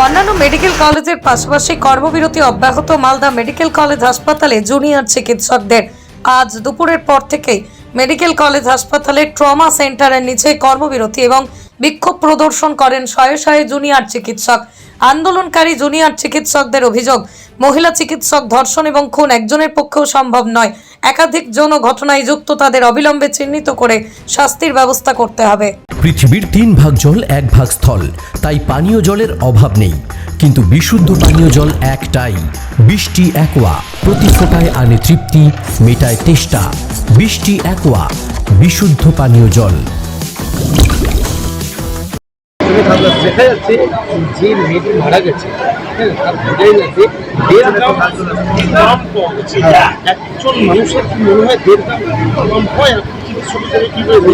অন্যান্য মেডিকেল কলেজের পাশাপাশি কর্মবিরতি অব্যাহত মালদা মেডিকেল কলেজ হাসপাতালে জুনিয়র চিকিৎসকদের। আজ দুপুরের পর থেকেই মেডিকেল কলেজ হাসপাতালে ট্রমা সেন্টারের নিচে কর্মবিরতি এবং বিক্ষোভ প্রদর্শন করেন শয়ে শয়ে জুনিয়র চিকিৎসক। আন্দোলনকারী জুনিয়র চিকিৎসকদের অভিযোগ, মহিলা চিকিৎসক ধর্ষণ এবং খুন একজনের পক্ষেও সম্ভব নয়। একাধিক যৌন ঘটনায় যুক্ত তাদের অবিলম্বে চিহ্নিত করে শাস্তির ব্যবস্থা করতে হবে। পৃথিবীর তিন ভাগ জল এক ভাগ স্থল। তাই পানীয় জলের অভাব নেই। কিন্তু বিশুদ্ধ পানীয় জল একটাই। বৃষ্টি একোয়া। প্রতি ফোটায় আনে তৃপ্তি মেটায় তেষ্টা। বৃষ্টি একোয়া। বিশুদ্ধ পানীয় জল। দেখা যাচ্ছে যে মেয়েটি মারা গেছে। হ্যাঁ, তার বোঝাই যাচ্ছে দেড়। একজন মানুষের কি মনে হয় দেড় গ্রাম কম হয়?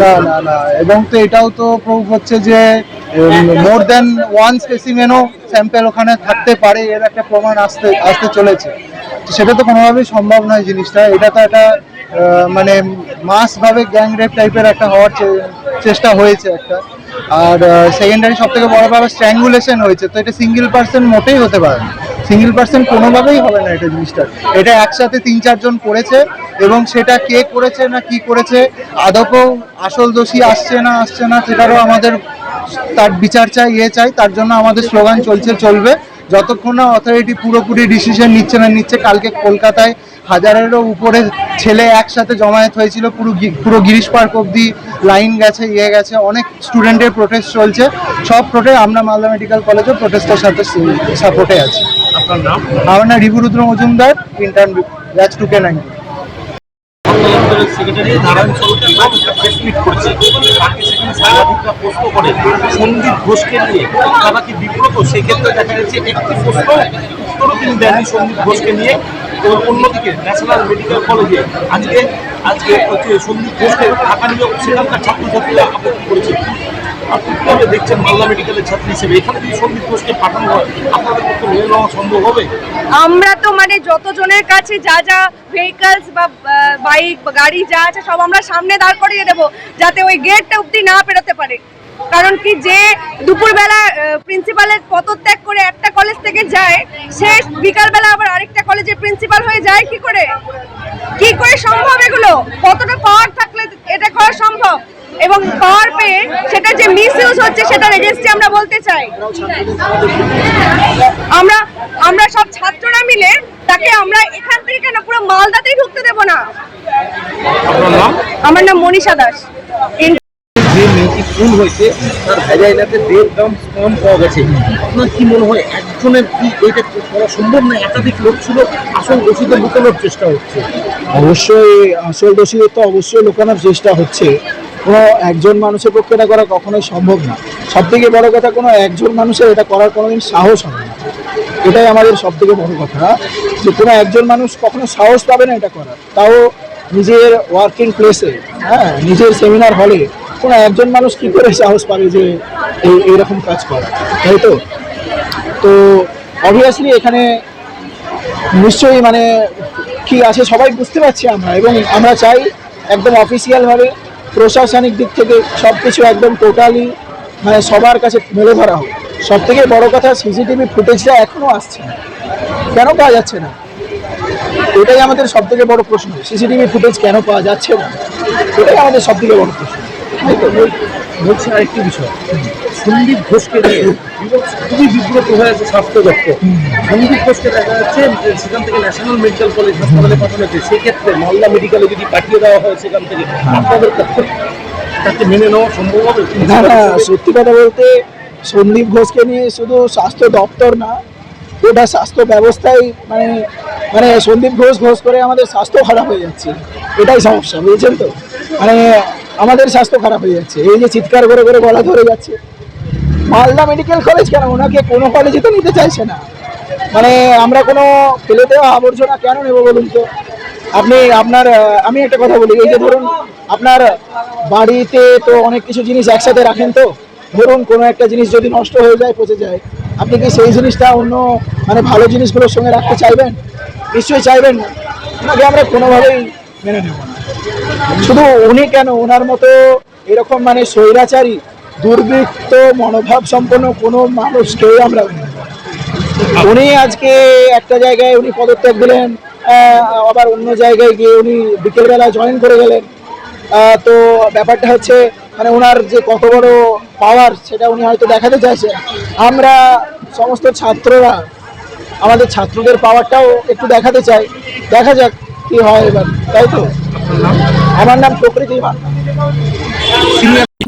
না? না না। এবং তো এটাও তো প্রুভ হচ্ছে যে মোর দেন ওয়ান স্পেসিমেনও স্যাম্পেল ওখানে থাকতে পারে, এর একটা প্রমাণ আসতে আসতে চলেছে। সেটা তো কোনোভাবেই সম্ভব নয় জিনিসটা। এটা তো একটা মানে মাসভাবে গ্যাং রেপ টাইপের একটা হওয়ার চেষ্টা হয়েছে একটা। আর সেকেন্ডারি সব থেকে বড় ব্যাপার স্ট্র্যাঙ্গুলেশন হয়েছে। তো এটা সিঙ্গেল পার্সন মোটেই হতে পারে না। সিঙ্গেল পার্সন কোনোভাবেই হবে না এটা জিনিসটা। এটা একসাথে তিন, চারজন করেছে। এবং সেটা কে করেছে না কি করেছে আদপও আসল দোষী আসছে না আসছে না সেটারও আমাদের তার বিচার চাই ইয়ে চাই তার জন্য আমাদের স্লোগান চলছে চলবে। যতক্ষণ না অথরিটি পুরোপুরি ডিসিশন নিচ্ছে না নিচ্ছে কালকে কলকাতায় হাজারেরও উপরে ছেলে একসাথে জমায়েত হয়েছিল পুরো পুরো গিরিশ পার্ক অবধি লাইন গেছে ইয়ে গেছে অনেক স্টুডেন্টের প্রোটেস্ট চলছে। সব প্রোটেস্ট আমরা মালদা মেডিকেল কলেজের প্রোটেস্টের সাথে সাপোর্টে আছি। আপনার নাম? আমার নাম Rivurudra Majumdar intern batch two K secretary press meet তাকে সেখানে প্রশ্ন করে, সন্দীপ ঘোষকে নিয়ে। তারা কি বিব্রত? সেক্ষেত্রে একটি প্রশ্ন সন্দীপ ঘোষকে নিয়ে। অন্যদিকে ন্যাশনাল মেডিকেল আজকে আজকে সন্দীপ ঘোষকে করেছে। মেডিকেলের ছাত্রী হিসেবে? এখানে যদি সন্দীপ ঘোষকে পাঠানো হয়, আপনাদের নেওয়া সম্ভব হবে? আমরা তো মানে যতজনের কাছে যা যা ভেহিকলস বা বাইক, গাড়ি যা আছে সব আমরা সামনে দাঁড় করিয়ে দেবো, যাতে ওই গেটটা অব্দি না পেরোতে পারে। কারণ কি যে দুপুরবেলা প্রিন্সিপালের পদত্যাগ করে একটা কলেজ থেকে যায়, সে বিকালবেলা আবার আরেকটা কলেজের প্রিন্সিপাল হয়ে যায়, কি করে? কি করে সম্ভব এগুলো? কতটা পাওয়ার থাকলে এটা করা সম্ভব? এবং পাওয়ার পেয়ে সেটা যে মিস ইউজ হচ্ছে, সেটার এগেনস্টে আমরা বলতে চাই। আমরা আমরা সব ছাত্ররা মিলে তাকে আমরা এখান থেকে কেন? পুরো মালদাতেই ঢুকতে দেব না। আমার নাম মনীষা দাস। যে মেয়েটি খুন হয়েছে তার ভেজাইলাতে দেড় পাওয়া গেছে। আপনার কি মনে হয় একজনের কি এটা করা সম্ভব না? একাধিক লোক ছিল আসল লুকানোর চেষ্টা হচ্ছে। অবশ্যই আসল দোষীদের তো অবশ্যই লুকানোর চেষ্টা হচ্ছে। কোনো একজন মানুষের পক্ষে এটা করা কখনোই সম্ভব না। সব থেকে বড় কথা কোনো একজন মানুষের এটা করার কোনোদিন সাহস হবে না। এটাই আমাদের সব থেকে বড় কথা, যে কোনো একজন মানুষ কখনো সাহস পাবে না এটা করার। তাও নিজের ওয়ার্কিং প্লেসে হ্যাঁ নিজের সেমিনার হলে কোনো একজন মানুষ কী করে সাহস পাবে যে এই, এইরকম কাজ করা? তাই তো? তো অবভিয়াসলি এখানে নিশ্চয়ই মানে কি আছে সবাই বুঝতে পারছি আমরা, এবং আমরা চাই একদম অফিসিয়ালভাবে প্রশাসনিক দিক থেকে সব কিছু একদম টোটালি মানে সবার কাছে মেলে ধরা হোক। সব থেকে বড় কথা সিসিটিভি ফুটেজটা এখনও আসছে না। কেন পাওয়া যাচ্ছে না? এটাই আমাদের সব থেকে বড় প্রশ্ন। সিসিটিভি ফুটেজ কেন পাওয়া যাচ্ছে না? এটাই আমাদের সব থেকে বড় প্রশ্ন। বলছি আরেকটি বিষয়। সন্দীপ ঘোষকে নিয়ে খুবই বিব্রত হয়ে আছে স্বাস্থ্য দপ্তর। সন্দীপ ঘোষকে দেখা যাচ্ছে যে সেখান থেকে ন্যাশনাল মেডিকেল কলেজ হাসপাতালে পাঠানো হয়েছে। সেক্ষেত্রে মালদা মেডিকেলে যদি পাঠিয়ে দেওয়া হয় সেখান থেকে আপনাদের পক্ষে তাকে মেনে নেওয়া সম্ভব হবে? সত্যি কথা বলতে সন্দীপ ঘোষকে নিয়ে শুধু স্বাস্থ্য দপ্তর না, গোটা স্বাস্থ্য ব্যবস্থাই মানে মানে সন্দীপ ঘোষ ঘোষ করে আমাদের স্বাস্থ্য খারাপ হয়ে যাচ্ছে। এটাই সমস্যা, বুঝেছেন তো? মানে আমাদের স্বাস্থ্য খারাপ হয়ে যাচ্ছে। এই যে চিৎকার করে করে গলা ধরে যাচ্ছে। মালদা মেডিকেল কলেজ কেন? ওনাকে কোনো কলেজে তো নিতে চাইছে না। মানে আমরা কোনো ফেলে দেওয়া আবর্জনা কেন নেব বলুন তো? আপনি, আপনার, আমি একটা কথা বলি, এই যে ধরুন, আপনার বাড়িতে তো অনেক কিছু জিনিস একসাথে রাখেন তো? ধরুন কোনো একটা জিনিস যদি নষ্ট হয়ে যায়, পচে যায়, আপনি কি সেই জিনিসটা অন্য মানে ভালো জিনিসগুলোর সঙ্গে রাখতে চাইবেন? নিশ্চয়ই চাইবেন না। ওনাকে আমরা কোনোভাবেই মেনে নেব না। শুধু উনি কেন ওনার মতো এরকম মানে স্বৈরাচারী, দুর্বৃত্ত, মনোভাব সম্পন্ন কোনো মানুষকেই আমরা। উনি আজকে একটা জায়গায় উনি পদত্যাগ দিলেন আবার অন্য জায়গায় গিয়ে উনি বিকেলবেলা জয়েন করে গেলেন। তো ব্যাপারটা হচ্ছে মানে ওনার যে কত বড় পাওয়ার সেটা উনি হয়তো দেখাতে চাইছেন। আমরা সমস্ত ছাত্ররা, আমাদের ছাত্রদের পাওয়ারটাও একটু দেখাতে চাই। দেখা যাক কি হয় এবার, তাই তো? আমার নাম প্রকৃতি মান্না।